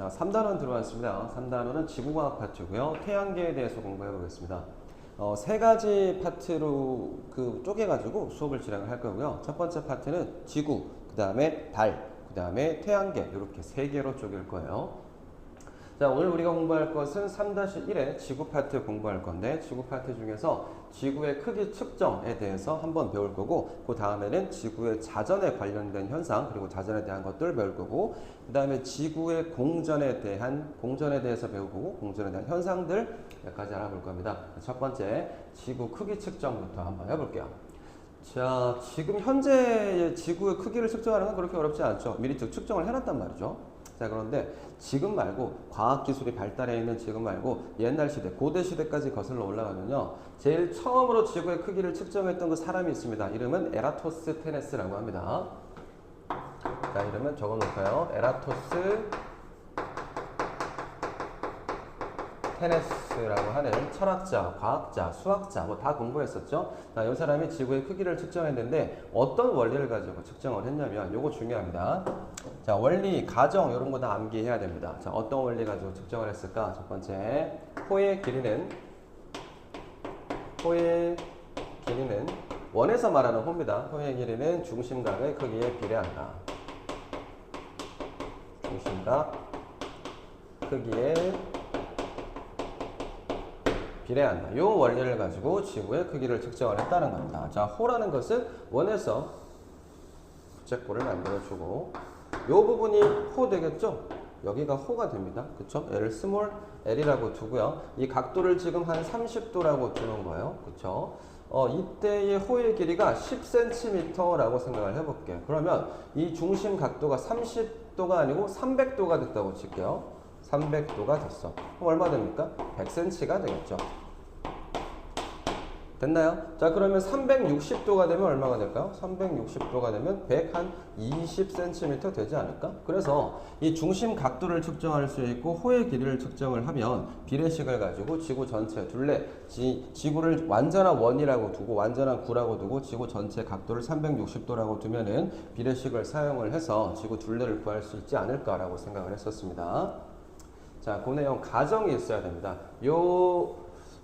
자, 3단원 들어왔습니다. 3단원은 지구과학 파트고요. 태양계에 대해서 공부해 보겠습니다. 어, 세 가지 파트로 그 쪼개가지고 수업을 진행을 할 거고요. 첫 번째 파트는 지구, 그 다음에 달, 그 다음에 태양계 이렇게 세 개로 쪼갤 거예요. 자, 오늘 우리가 공부할 것은 3-1의 지구 파트 공부할 건데 지구 파트 중에서 지구의 크기 측정에 대해서 한번 배울 거고 그 다음에는 지구의 자전에 관련된 현상 그리고 자전에 대한 것들을 배울 거고 그 다음에 지구의 공전에 대한 공전에 대해서 배울 거고 공전에 대한 현상들 몇 가지 알아볼 겁니다. 첫 번째 지구 크기 측정부터 한번 해볼게요. 자, 지금 현재의 지구의 크기를 측정하는 건 그렇게 어렵지 않죠. 미리 즉 측정을 해놨단 말이죠. 자, 그런데 지금 말고 과학 기술이 발달해 있는 지금 말고 옛날 시대, 고대 시대까지 거슬러 올라가면요. 제일 처음으로 지구의 크기를 측정했던 그 사람이 있습니다. 이름은 에라토스 테네스라고 합니다. 자, 이름은 적어 놓을까요? 에라토스 테네스라고 하는 철학자, 과학자, 수학자 뭐 다 공부했었죠. 자, 이 사람이 지구의 크기를 측정했는데 어떤 원리를 가지고 측정을 했냐면 요거 중요합니다. 자, 원리, 가정 이런 거 다 암기해야 됩니다. 자, 어떤 원리 가지고 측정을 했을까? 첫 번째, 호의 길이는 호의 길이는 원에서 말하는 호입니다. 호의 길이는 중심각의 크기에 비례한다. 중심각 크기에 비례한다. 이 원리를 가지고 지구의 크기를 측정을 했다는 겁니다. 자, 호라는 것은 원에서 부채꼴을 만들어주고 이 부분이 호 되겠죠? 여기가 호가 됩니다. 그쵸? L을 스몰 L이라고 두고요. 이 각도를 지금 한 30도라고 두는 거예요. 그쵸? 어, 이때의 호의 길이가 10cm라고 생각을 해볼게요. 그러면 이 중심 각도가 30도가 아니고 300도가 됐다고 칠게요. 300도가 됐어. 그럼 얼마 됩니까? 100cm가 되겠죠. 됐나요? 자, 그러면 360도가 되면 얼마가 될까요? 360도가 되면 100 한 20cm 되지 않을까? 그래서 이 중심 각도를 측정할 수 있고 호의 길이를 측정을 하면 비례식을 가지고 지구 전체 둘레 지, 지구를 완전한 원이라고 두고 완전한 구라고 두고 지구 전체 각도를 360도라고 두면은 비례식을 사용을 해서 지구 둘레를 구할 수 있지 않을까라고 생각을 했었습니다. 자, 그 내용 가정이 있어야 됩니다. 요,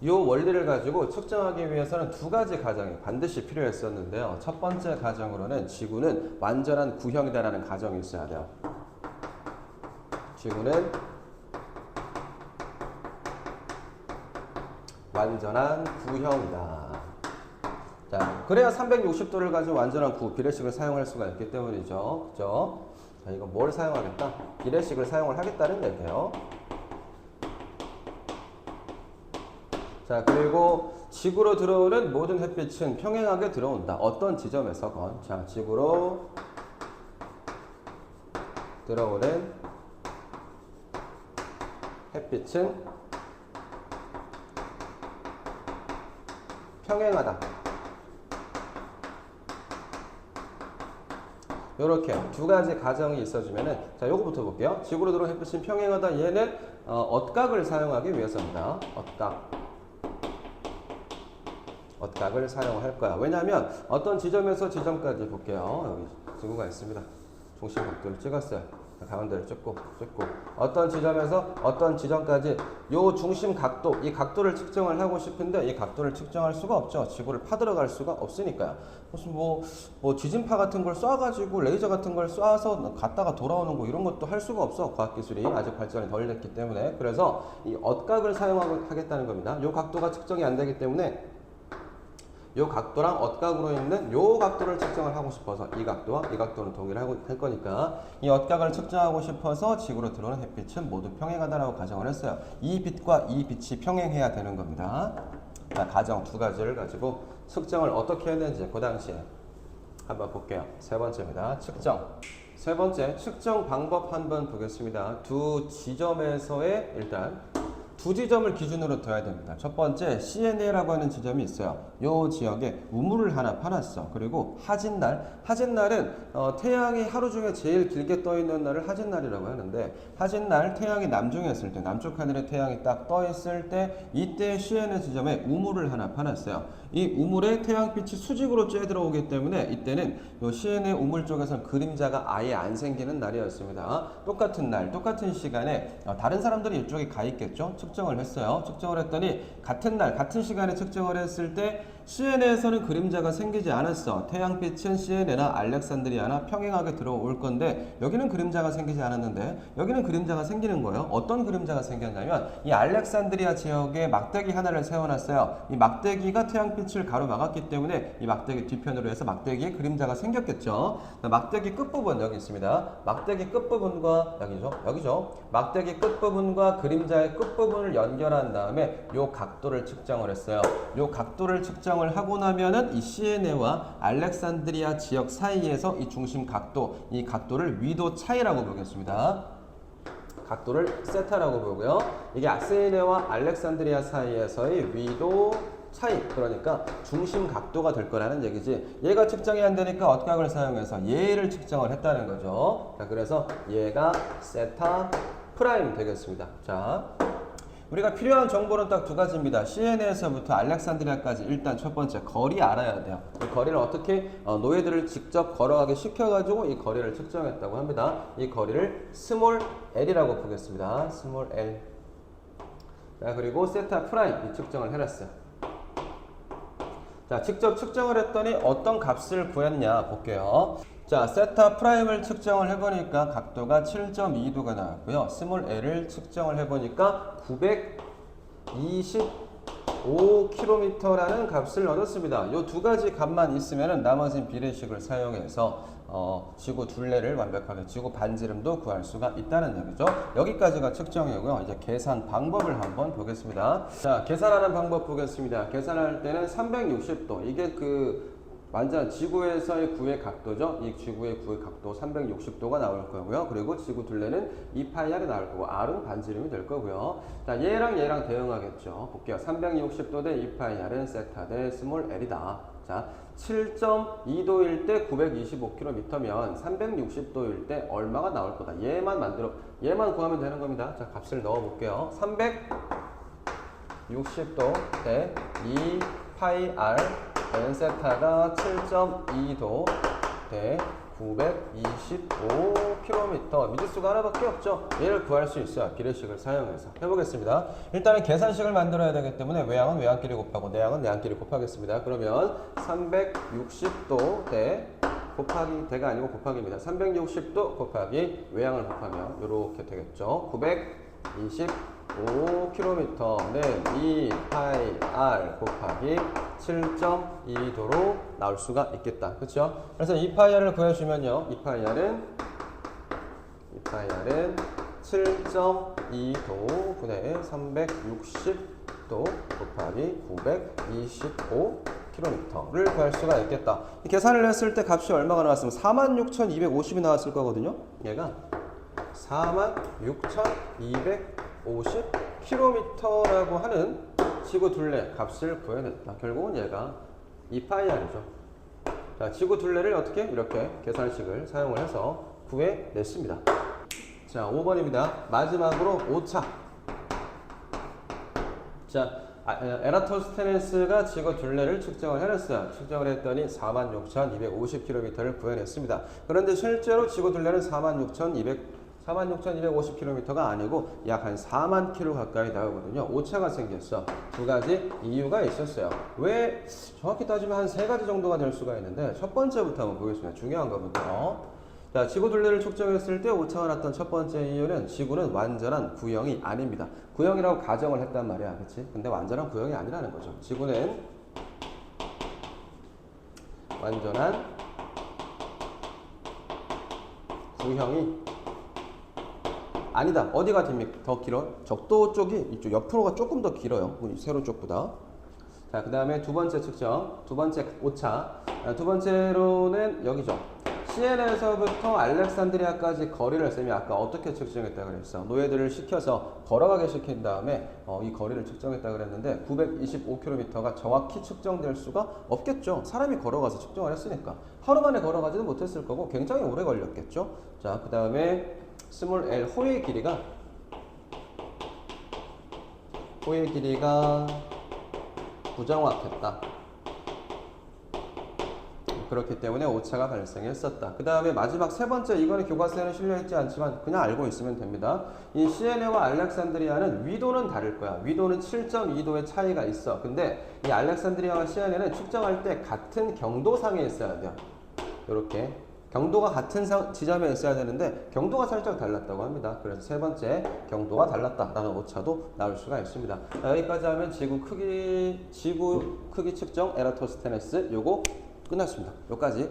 요 원리를 가지고 측정하기 위해서는 두 가지 가정이 반드시 필요했었는데요. 첫 번째 가정으로는 지구는 완전한 구형이다라는 가정이 있어야 돼요. 지구는 완전한 구형이다. 자, 그래야 360도를 가지고 완전한 구, 비례식을 사용할 수가 있기 때문이죠. 그죠? 자, 이거 뭘 사용하겠다? 비례식을 사용을 하겠다는 얘기예요. 자, 그리고 지구로 들어오는 모든 햇빛은 평행하게 들어온다. 어떤 지점에서건. 자, 지구로 들어오는 햇빛은 평행하다. 이렇게 두 가지 가정이 있어주면은 자 요거부터 볼게요. 지구로 들어온 햇빛은 평행하다. 얘는 어, 엇각을 사용하기 위해서입니다. 엇각. 엇각을 사용할 거야. 왜냐하면 어떤 지점에서 지점까지 볼게요. 여기 지구가 있습니다. 중심 각도를 찍었어요. 가운데를 찍고 찍고 어떤 지점에서 어떤 지점까지 요 중심 각도 이 각도를 측정을 하고 싶은데 이 각도를 측정할 수가 없죠. 지구를 파들어갈 수가 없으니까요. 무슨 뭐, 뭐 지진파 같은 걸 쏴가지고 레이저 같은 걸 쏴서 갔다가 돌아오는 거 이런 것도 할 수가 없어. 과학기술이 아직 발전이 덜 됐기 때문에 그래서 이 엇각을 사용하겠다는 겁니다. 요 각도가 측정이 안 되기 때문에 요 각도랑 엇각으로 있는 요 각도를 측정을 하고 싶어서 이 각도와 이 각도는 동일하고 할 거니까 이 엇각을 측정하고 싶어서 지구로 들어오는 햇빛은 모두 평행하다라고 가정을 했어요. 이 빛과 이 빛이 평행해야 되는 겁니다. 자, 가정 두 가지를 가지고 측정을 어떻게 했는지 그 당시에 한번 볼게요. 세 번째입니다. 측정. 세 번째 측정 방법 한번 보겠습니다. 두 지점에서의 일단 두 지점을 기준으로 둬야 됩니다. 첫 번째 CNA라고 하는 지점이 있어요. 이 지역에 우물을 하나 파놨어. 그리고 하진날, 하진날은 어, 태양이 하루 중에 제일 길게 떠 있는 날을 하진날이라고 하는데 하진날 태양이 남중에 있을 때 남쪽 하늘에 태양이 딱 떠 있을 때 이때 CNA 지점에 우물을 하나 파놨어요. 이 우물에 태양빛이 수직으로 쬐 들어오기 때문에 이때는 요 CN의 우물 쪽에서는 그림자가 아예 안 생기는 날이었습니다. 똑같은 날, 똑같은 시간에 어, 다른 사람들이 이쪽에 가 있겠죠? 측정을 했어요. 측정을 했더니 같은 날, 같은 시간에 측정을 했을 때 CN에서는 그림자가 생기지 않았어. 태양빛은 CN에나 알렉산드리아나 평행하게 들어올 건데 여기는 그림자가 생기지 않았는데 여기는 그림자가 생기는 거예요. 어떤 그림자가 생겼냐면 이 알렉산드리아 지역에 막대기 하나를 세워놨어요. 이 막대기가 태양빛을 가로막았기 때문에 이 막대기 뒤편으로 해서 막대기에 그림자가 생겼겠죠. 막대기 끝부분 여기 있습니다. 막대기 끝부분과 여기죠. 여기죠. 막대기 끝부분과 그림자의 끝부분을 연결한 다음에 요 각도를 측정을 했어요. 요 각도를 측정 을 하고 나면은 이 시에네와 알렉산드리아 지역 사이에서 이 중심 각도, 이 각도를 위도 차이라고 부르겠습니다. 각도를 세타라고 보고요. 이게 아세네와 알렉산드리아 사이에서의 위도 차이 그러니까 중심 각도가 될 거라는 얘기지 얘가 측정이 안 되니까 어떻게학을 사용해서 얘를 측정을 했다는 거죠 자 그래서 얘가 세타 프라임 되겠습니다 자 우리가 필요한 정보는 딱 두 가지입니다. CN에서부터 알렉산드리아까지 일단 첫 번째 거리 알아야 돼요. 이 거리를 어떻게 어, 노예들을 직접 걸어가게 시켜가지고 이 거리를 측정했다고 합니다. 이 거리를 스몰 L이라고 보겠습니다. 스몰 L. 자 그리고 세타 프라임 이 측정을 해놨어요. 자 직접 측정을 했더니 어떤 값을 구했냐 볼게요. 자, 세타 프라임을 측정을 해보니까 각도가 7.2도가 나왔고요. 스몰 l을 측정을 해보니까 925km라는 값을 얻었습니다. 이 두 가지 값만 있으면 나머지 비례식을 사용해서 어, 지구 둘레를 완벽하게 지구 반지름도 구할 수가 있다는 얘기죠. 여기까지가 측정이고요. 이제 계산 방법을 한번 보겠습니다. 자, 계산하는 방법 보겠습니다. 계산할 때는 360도. 이게 그 완전 지구에서의 구의 각도죠. 이 지구의 구의 각도 360도가 나올 거고요. 그리고 지구 둘레는 2파이R이 나올 거고 R은 반지름이 될 거고요. 자, 얘랑 얘랑 대응하겠죠. 볼게요. 360도 대 2파이R은 세타 대 스몰 L이다. 자, 7.2도일 때 925km면 360도일 때 얼마가 나올 거다. 얘만 만들어 얘만 구하면 되는 겁니다. 자, 값을 넣어 볼게요. 360도 대 2파이R 벤세타가 7.2도 대 925km 미지수가 하나밖에 없죠. 얘를 구할 수 있어요 비례식을 사용해서 해보겠습니다. 일단은 계산식을 만들어야 되기 때문에 외항은 외항끼리 곱하고 내항은 내항끼리 곱하겠습니다. 그러면 360도 대 곱하기 대가 아니고 곱하기입니다. 360도 곱하기 외항을 곱하면 이렇게 되겠죠 925km는 2 파이 r 곱하기 7.2도로 나올 수가 있겠다. 그렇죠? 그래서 2 파이R을 구해주면요. 2 파이R은 2 파이R은 7.2도 분의 360도 곱하기 925km를 구할 수가 있겠다. 계산을 했을 때 값이 얼마가 나왔으면 46,250이 나왔을 거거든요. 얘가 46,250km라고 하는 지구 둘레 값을 구해냈다. 결국은 얘가 2파이R이죠. 자, 지구 둘레를 어떻게 이렇게 계산식을 사용을 해서 구해냈습니다. 자, 5번입니다. 마지막으로 5차. 자, 아, 에라토스테네스가 지구 둘레를 측정을 해냈어요. 측정을 했더니 46,250km를 구해냈습니다. 그런데 실제로 지구 둘레는 46,200 46,250km가 아니고 약 한 4만 km 가까이 나오거든요. 오차가 생겼어. 두 가지 이유가 있었어요. 왜 정확히 따지면 한 세 가지 정도가 될 수가 있는데 첫 번째부터 한번 보겠습니다. 중요한 거부터. 자, 지구 둘레를 측정했을 때 오차가 났던 첫 번째 이유는 지구는 완전한 구형이 아닙니다. 구형이라고 가정을 했단 말이야. 그렇지? 근데 완전한 구형이 아니라는 거죠. 지구는 완전한 구형이 아니다. 어디가 됩니까? 더 길어? 적도 쪽이 이쪽 옆으로가 조금 더 길어요. 세로 쪽보다. 자, 그 다음에 두 번째 측정. 두 번째 오차. 아, 두 번째로는 여기죠. CN에서부터 알렉산드리아까지 거리를 쌤이 아까 어떻게 측정했다 그랬어? 노예들을 시켜서 걸어가게 시킨 다음에 어, 이 거리를 측정했다 그랬는데 925km가 정확히 측정될 수가 없겠죠. 사람이 걸어가서 측정을 했으니까 하루 만에 걸어가지도 못했을 거고 굉장히 오래 걸렸겠죠. 자, 그 다음에 스몰 l 호의 길이가 호의 길이가 부정확했다. 그렇기 때문에 오차가 발생했었다. 그 다음에 마지막 세 번째 이거는 교과서에는 실려있지 않지만 그냥 알고 있으면 됩니다. 이 시에네와 알렉산드리아는 위도는 다를 거야. 위도는 7.2도의 차이가 있어. 근데 이 알렉산드리아와 시에네는 측정할 때 같은 경도상에 있어야 돼요. 이렇게 경도가 같은 상- 지점에 있어야 되는데 경도가 살짝 달랐다고 합니다. 그래서 세 번째 경도가 달랐다라는 오차도 나올 수가 있습니다. 자, 여기까지 하면 지구 크기 지구 크기 측정 에라토스테네스 요거 끝났습니다. 여기까지